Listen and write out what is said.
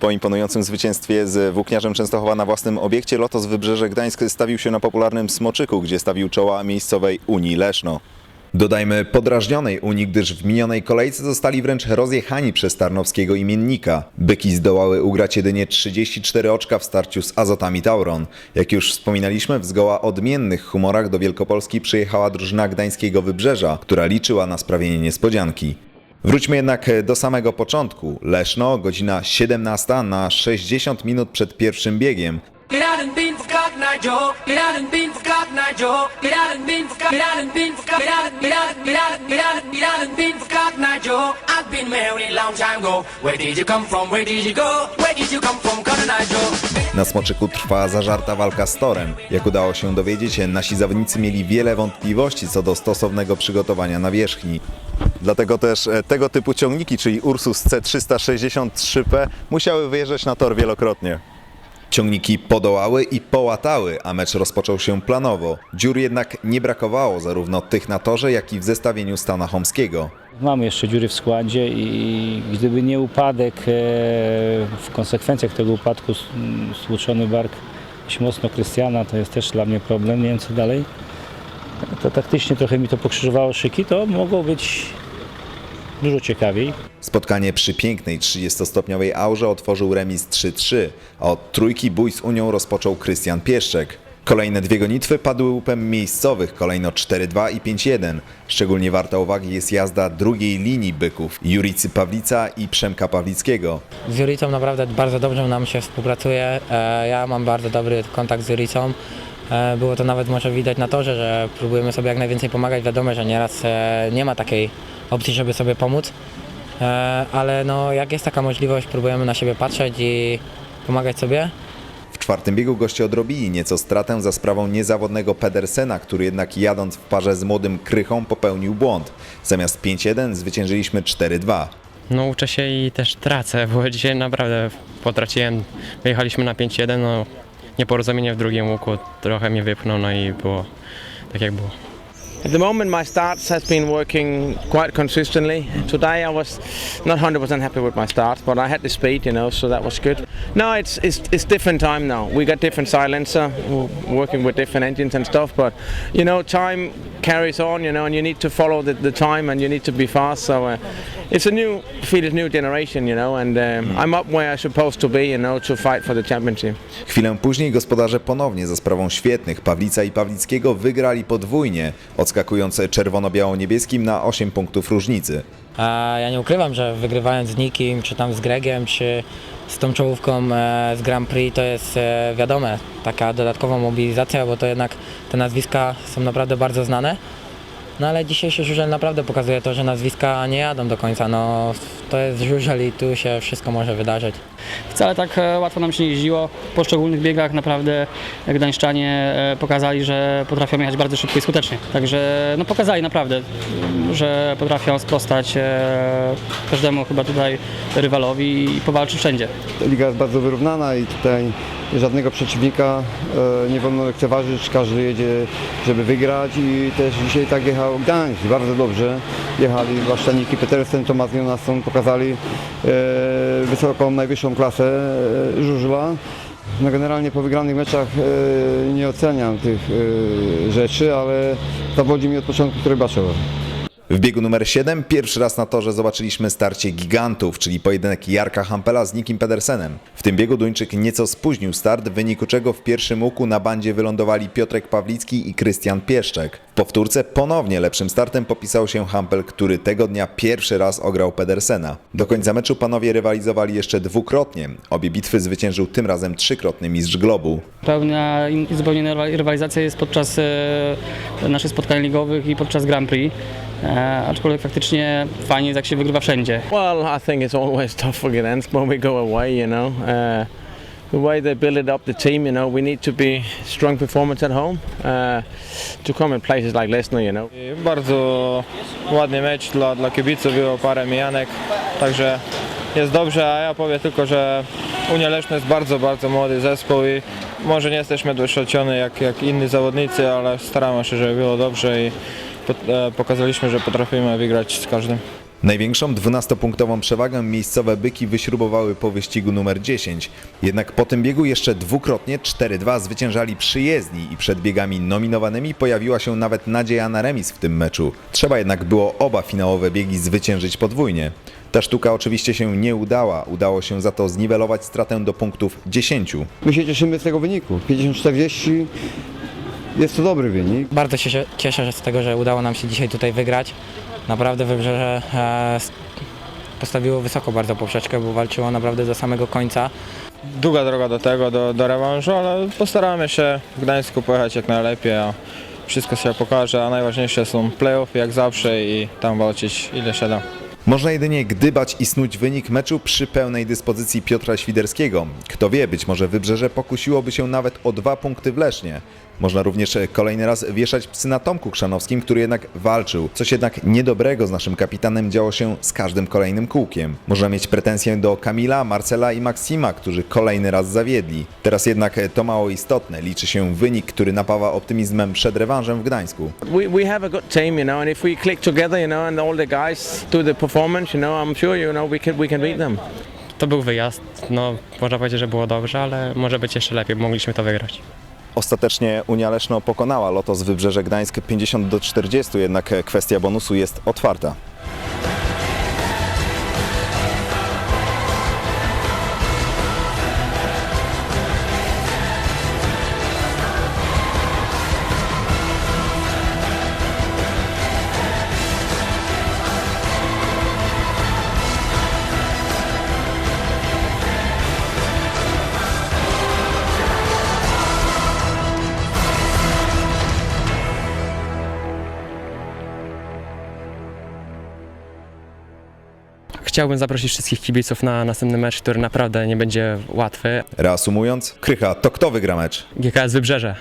Po imponującym zwycięstwie z Włókniarzem Częstochowa na własnym obiekcie Lotos Wybrzeże Gdańsk stawił się na popularnym Smoczyku, gdzie stawił czoła miejscowej Unii Leszno. Dodajmy podrażnionej Unii, gdyż w minionej kolejce zostali wręcz rozjechani przez tarnowskiego imiennika. Byki zdołały ugrać jedynie 34 oczka w starciu z Azotami Tauron. Jak już wspominaliśmy, w zgoła odmiennych humorach do Wielkopolski przyjechała drużyna Gdańskiego Wybrzeża, która liczyła na sprawienie niespodzianki. Wróćmy jednak do samego początku. Leszno, godzina 17 na 60 minut przed pierwszym biegiem. Na Smoczyku trwa zażarta walka z torem. Jak udało się dowiedzieć, nasi zawodnicy mieli wiele wątpliwości co do stosownego przygotowania na wierzchni. Dlatego też e, tego typu ciągniki, czyli Ursus C363P, musiały wyjeżdżać na tor wielokrotnie. Ciągniki podołały i połatały, a mecz rozpoczął się planowo. Dziur jednak nie brakowało zarówno tych na torze, jak i w zestawieniu Stana Homskiego. Mamy jeszcze dziury w składzie i gdyby nie upadek, e, w konsekwencjach tego upadku stłuczony bark mocno Krystiana, to jest też dla mnie problem, nie wiem co dalej. To taktycznie trochę mi to pokrzyżowało szyki, to mogło być dużo ciekawiej. Spotkanie przy pięknej 30-stopniowej aurze otworzył remis 3-3, a od trójki bój z Unią rozpoczął Krystian Pieszczek. Kolejne dwie gonitwy padły łupem miejscowych, kolejno 4-2 i 5-1. Szczególnie warta uwagi jest jazda drugiej linii byków, Juricy Pawlica i Przemka Pawlickiego. Z Juricą naprawdę bardzo dobrze nam się współpracuje. E, Ja mam bardzo dobry kontakt z Juricą. E, Było to nawet może widać na torze, że próbujemy sobie jak najwięcej pomagać. Wiadomo, że nieraz e, nie ma takiej opcji, żeby sobie pomóc, E, ale no, jak jest taka możliwość, próbujemy na siebie patrzeć i pomagać sobie. W czwartym biegu goście odrobili nieco stratę za sprawą niezawodnego Pedersena, który jednak jadąc w parze z młodym Krychą popełnił błąd. Zamiast 5-1 zwyciężyliśmy 4-2. No uczę się i też tracę, bo dzisiaj naprawdę potraciłem. Wyjechaliśmy na 5-1, no nieporozumienie w drugim łuku trochę mnie wypchnął, no i było tak jak było. At the moment, my starts has been working quite consistently. Today, I was not 100% happy with my start, but I had the speed, you know, so that was good. No, it's it's it's different time now. We got different silencer, working with different engines and stuff. But you know, time carries on, you know, and you need to follow the, the time and you need to be fast. So uh, it's a new field, new generation, you know, and um, I'm up where I'm supposed to be, you know, to fight for the championship. Chwilę później gospodarze ponownie za sprawą świetnych Pawlica i Pawlickiego wygrali podwójnie, odskakując czerwono-biało-niebieskim na 8 punktów różnicy. A ja nie ukrywam, że wygrywając z nikim, czy tam z Gregiem, czy z tą czołówką e, z Grand Prix, to jest e, wiadome, taka dodatkowa mobilizacja, bo to jednak te nazwiska są naprawdę bardzo znane. No ale dzisiejszy żużel naprawdę pokazuje to, że nazwiska nie jadą do końca. No, to jest żużel i tu się wszystko może wydarzyć. Wcale tak e, łatwo nam się nie jeździło. W poszczególnych biegach naprawdę gdańszczanie e, pokazali, że potrafią jechać bardzo szybko i skutecznie. Także no, pokazali naprawdę, że potrafią sprostać e, każdemu chyba tutaj rywalowi i powalczyć wszędzie. Liga jest bardzo wyrównana i tutaj żadnego przeciwnika e, nie wolno lekceważyć, każdy jedzie, żeby wygrać i też dzisiaj tak jechał Gdańsk, bardzo dobrze jechali, zwłaszcza Niki Petersen, Tomasz Jonasson pokazali e, wysoką, najwyższą klasę e, żużla. No generalnie po wygranych meczach nie oceniam tych rzeczy, ale zawodzi mi od początku, który Baczewa. W biegu numer 7 pierwszy raz na torze zobaczyliśmy starcie gigantów, czyli pojedynek Jarka Hampela z Nikim Pedersenem. W tym biegu Duńczyk nieco spóźnił start, w wyniku czego w pierwszym łuku na bandzie wylądowali Piotrek Pawlicki i Krystian Pieszczek. W powtórce ponownie lepszym startem popisał się Hampel, który tego dnia pierwszy raz ograł Pedersena. Do końca meczu panowie rywalizowali jeszcze dwukrotnie. Obie bitwy zwyciężył tym razem trzykrotny mistrz globu. Pełna zupełnie rywalizacja jest podczas e, naszych spotkań ligowych i podczas Grand Prix. E, aczkolwiek faktycznie fajnie jest jak się wygrywa wszędzie. Well, I think it's always tough for Gdansk when we go away, you know. Uh, the way they build up, the team, you know, we need to be strong performance at home uh, to come in places like Leicester, you know. I Bardzo ładny mecz dla, dla kibiców, było parę mijanek, także jest dobrze, a ja powiem tylko, że Unia Leszno jest bardzo, bardzo młody zespół i może nie jesteśmy doświadczeni jak, jak inni zawodnicy, ale staramy się, żeby było dobrze i pokazaliśmy, że potrafimy wygrać z każdym. Największą 12-punktową przewagę miejscowe byki wyśrubowały po wyścigu numer 10. Jednak po tym biegu jeszcze dwukrotnie 4-2 zwyciężali przyjezdni i przed biegami nominowanymi pojawiła się nawet nadzieja na remis w tym meczu. Trzeba jednak było oba finałowe biegi zwyciężyć podwójnie. Ta sztuka oczywiście się nie udała, udało się za to zniwelować stratę do punktów 10. My się cieszymy z tego wyniku. 50-40 jest to dobry wynik. Bardzo się cieszę z tego, że udało nam się dzisiaj tutaj wygrać. Naprawdę Wybrzeże e, postawiło wysoko bardzo poprzeczkę, bo walczyło naprawdę do samego końca. Długa droga do tego, do, do rewanżu, ale postaramy się w Gdańsku pojechać jak najlepiej, a wszystko się pokaże, a najważniejsze są play-off jak zawsze i tam walczyć ile się da. Można jedynie gdybać i snuć wynik meczu przy pełnej dyspozycji Piotra Świderskiego. Kto wie, być może Wybrzeże pokusiłoby się nawet o dwa punkty w Lesznie. Można również kolejny raz wieszać psy na Tomku Krzanowskim, który jednak walczył. Coś jednak niedobrego z naszym kapitanem działo się z każdym kolejnym kółkiem. Można mieć pretensje do Kamila, Marcela i Maksima, którzy kolejny raz zawiedli. Teraz jednak to mało istotne. Liczy się wynik, który napawa optymizmem przed rewanżem w Gdańsku. We, we have a good team, you know, and if we click together, you know, and all the guys do the performance, you know, I'm sure, you know, we can, we can beat them. To był wyjazd, no można powiedzieć, że było dobrze, ale może być jeszcze lepiej, mogliśmy to wygrać. Ostatecznie Unia Leszno pokonała Lotos Wybrzeże Gdańsk 50 do 40, jednak kwestia bonusu jest otwarta. Chciałbym zaprosić wszystkich kibiców na następny mecz, który naprawdę nie będzie łatwy. Reasumując, Krycha, to kto wygra mecz? GKS Wybrzeże.